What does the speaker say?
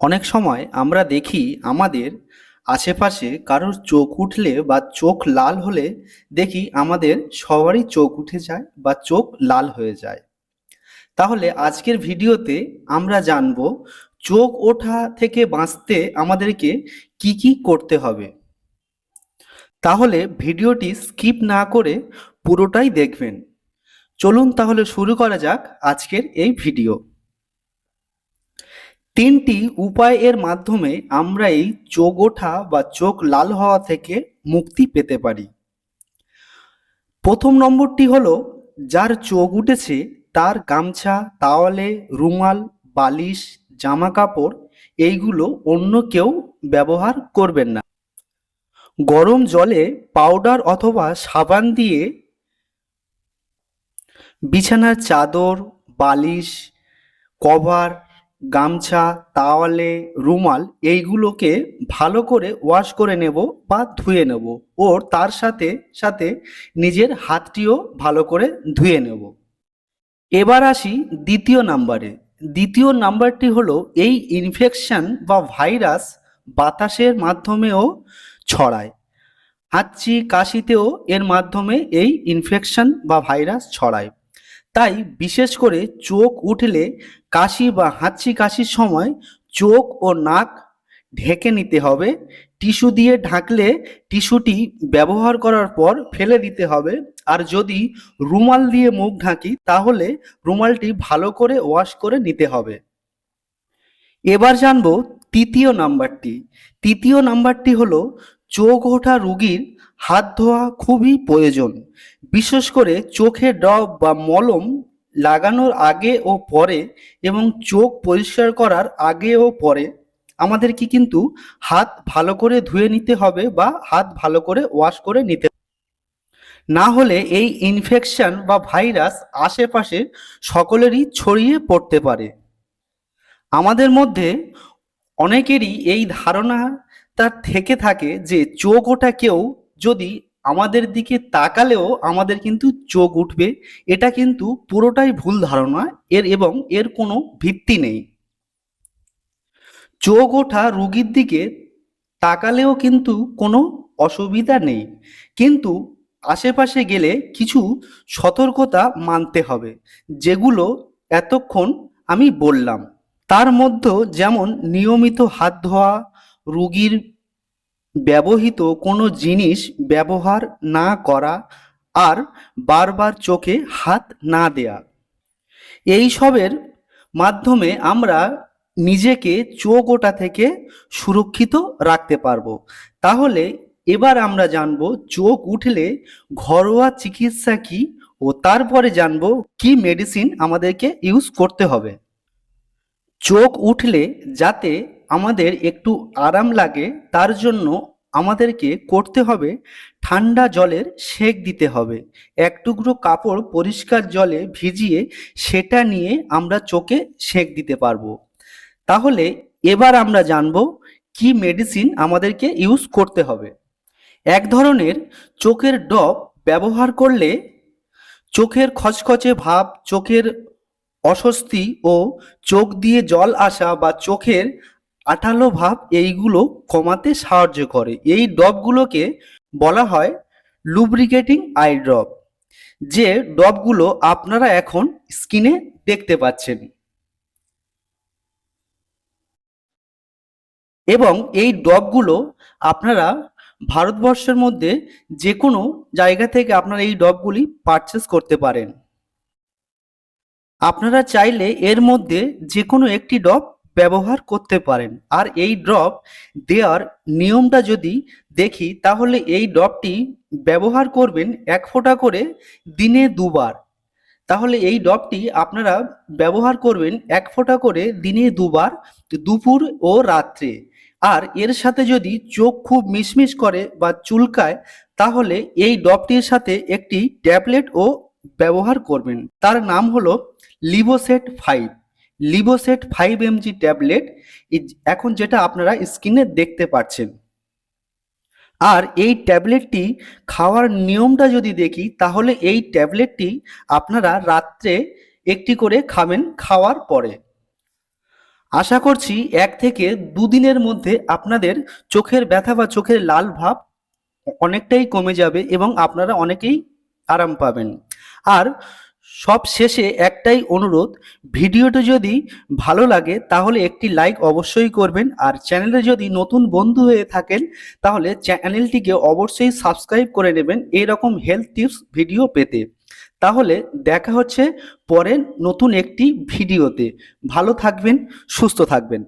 অনেক সময় আমরা দেখি আমাদের আশেপাশে কারোর চোখ উঠলে বা চোখ লাল হলে দেখি আমাদের সবারই চোখ উঠে যায় বা চোখ লাল হয়ে যায়। তাহলে আজকের ভিডিওতে আমরা জানব চোখ ওঠা থেকে বাঁচতে আমাদেরকে কি কি করতে হবে। তাহলে ভিডিওটি স্কিপ না করে পুরোটাই দেখবেন। চলুন তাহলে শুরু করা যাক আজকের এই ভিডিও। তিনটি উপায়ের মাধ্যমে আমরা এই চোখ ওঠা বা চোখ লাল হওয়া থেকে মুক্তি পেতে পারি। প্রথম নম্বরটি হলো, যার চোখ উঠেছে তার গামছা, তাওয়ালে, রুমাল, বালিশ জামা কাপড় এইগুলো অন্য কেউ ব্যবহার করবেন না। গরম জলে পাউডার অথবা সাবান দিয়ে বিছানার চাদর, বালিশ, কভার গামছা, তাওয়ালে, রুমাল এইগুলোকে ভালো করে ওয়াশ করে নেব বা ধুয়ে নেব। ও তার সাথে সাথে নিজের হাতটিও ভালো করে ধুয়ে নেব। এবার আসি দ্বিতীয় নাম্বারে। দ্বিতীয় নাম্বারটি হলো এই ইনফেকশন বা ভাইরাস বাতাসের মাধ্যমেও ছড়ায়। হাঁচি, কাশিতেও এর মাধ্যমে এই ইনফেকশন বা ভাইরাস ছড়ায়। তাই বিশেষ করে চোখ উঠলে কাশি বা হাঁচি কাশির সময় চোখ ও নাক ঢেকে নিতে হবে। টিস্যু দিয়ে ঢাকলে টিস্যুটি ব্যবহার করার পর ফেলে দিতে হবে। আর যদি রুমাল দিয়ে মুখ ঢাকি, তাহলে রুমালটি ভালো করে ওয়াশ করে নিতে হবে। এবার জানব তৃতীয় নাম্বারটি। তৃতীয় নাম্বারটি হলো চোখ ওঠা রুগীর হাত ধোয়া খুবই প্রয়োজন। বিশেষ করে চোখে ডব বা মলম লাগানোর আগে ও পরে এবং চোখ পরিষ্কার করার আগে ও পরে আমাদেরকে কিন্তু হাত ভালো করে ধুয়ে নিতে হবে বা হাত ভালো করে ওয়াশ করে নিতে না হলে এই ইনফেকশন বা ভাইরাস আশেপাশে সকলেরই ছড়িয়ে পড়তে পারে। আমাদের মধ্যে অনেকেরই এই ধারণা তার থেকে থাকে যে চোখ ওটা কেউ যদি আমাদের দিকে তাকালেও আমাদের কিন্তু চোখ উঠবে। এটা কিন্তু পুরোটাই ভুল ধারণা। এর এবং এর কোনো ভিত্তি নেই। চোখ ওঠা রুগীর দিকে তাকালেও কিন্তু কোনো অসুবিধা নেই। কিন্তু আশেপাশে গেলে কিছু সতর্কতা মানতে হবে, যেগুলো এতক্ষণ আমি বললাম। তার মধ্যে যেমন নিয়মিত হাত ধোয়া, রুগীর ব্যবহৃত কোনো জিনিস ব্যবহার না করা আর বারবার চোখে হাত না দেয়া। এইসবের মাধ্যমে আমরা নিজেকে চোখ ওটা থেকে সুরক্ষিত রাখতে পারব। তাহলে এবার আমরা জানব চোখ উঠলে ঘরোয়া চিকিৎসা কি ও তারপরে জানব কি মেডিসিন আমাদেরকে ইউজ করতে হবে। চোখ উঠলে যাতে আমাদের একটু আরাম লাগে, তার জন্য আমাদেরকে করতে হবে ঠান্ডা জলের সেক দিতে হবে। এক টুকরো কাপড় পরিষ্কার জলে ভিজিয়ে সেটা নিয়ে আমরা চোখে সেক দিতে পারব। তাহলে এবার আমরা জানব কি মেডিসিন আমাদেরকে ইউজ করতে হবে। এক ধরনের চোখের ডব ব্যবহার করলে চোখের খচখচে ভাব, চোখের অস্বস্তি ও চোখ দিয়ে জল আসা বা চোখের আঠালো ভাব এইগুলো কমাতে সাহায্য করে। এই ডবগুলোকে বলা হয় লুব্রিকেটিং আই ড্রপ যে ডবগুলো আপনারা এখন স্কিনে দেখতে পাচ্ছেন। এবং এই ডবগুলো আপনারা ভারতবর্ষের মধ্যে যে কোনো জায়গা থেকে আপনারা এই ডবগুলি পারচেস করতে পারেন। আপনারা চাইলে এর মধ্যে যে কোনো একটি ডব ব্যবহার করতে পারেন। আর এই ড্রপ দেওয়ার নিয়মটা যদি দেখি, তাহলে এই ড্রপটি ব্যবহার করবেন এক ফোঁটা করে দিনে দুবার। তাহলে এই ড্রপটি আপনারা ব্যবহার করবেন এক ফোঁটা করে দিনে দুবার, দুপুর ও রাত্রে। আর এর সাথে যদি চোখ খুব মিশমিশ করে বা চুলকায়, তাহলে এই ডপটির সাথে একটি ট্যাবলেট ও ব্যবহার করবেন। তার নাম হলো লিবোসেট ফাইভ। লিবোসেট ফাইভ এমজি ট্যাবলেট এখন যেটা আপনারা স্ক্রিনে দেখতে পাচ্ছেন। আর এই ট্যাবলেটটি খাওয়ার নিয়মটা যদি দেখি, তাহলে এই ট্যাবলেটটি আপনারা রাত্রে একটি করে খাবেন খাওয়ার পরে। আশা করছি এক থেকে দুদিনের মধ্যে আপনাদের চোখের ব্যথা বা চোখের লাল ভাব অনেকটাই কমে যাবে এবং আপনারা অনেকেই আরাম পাবেন। আর সব শেষে একটাই অনুরোধ, ভিডিওটি যদি ভালো লাগে তাহলে একটি লাইক অবশ্যই করবেন আর চ্যানেলে যদি নতুন বন্ধু হয়ে থাকেন তাহলে চ্যানেলটিকে অবশ্যই সাবস্ক্রাইব করে নেবেন এরকম হেলথ টিপস ভিডিও পেতে। তাহলে দেখা হচ্ছে পরের নতুন একটি ভিডিওতে। ভালো থাকবেন, সুস্থ থাকবেন।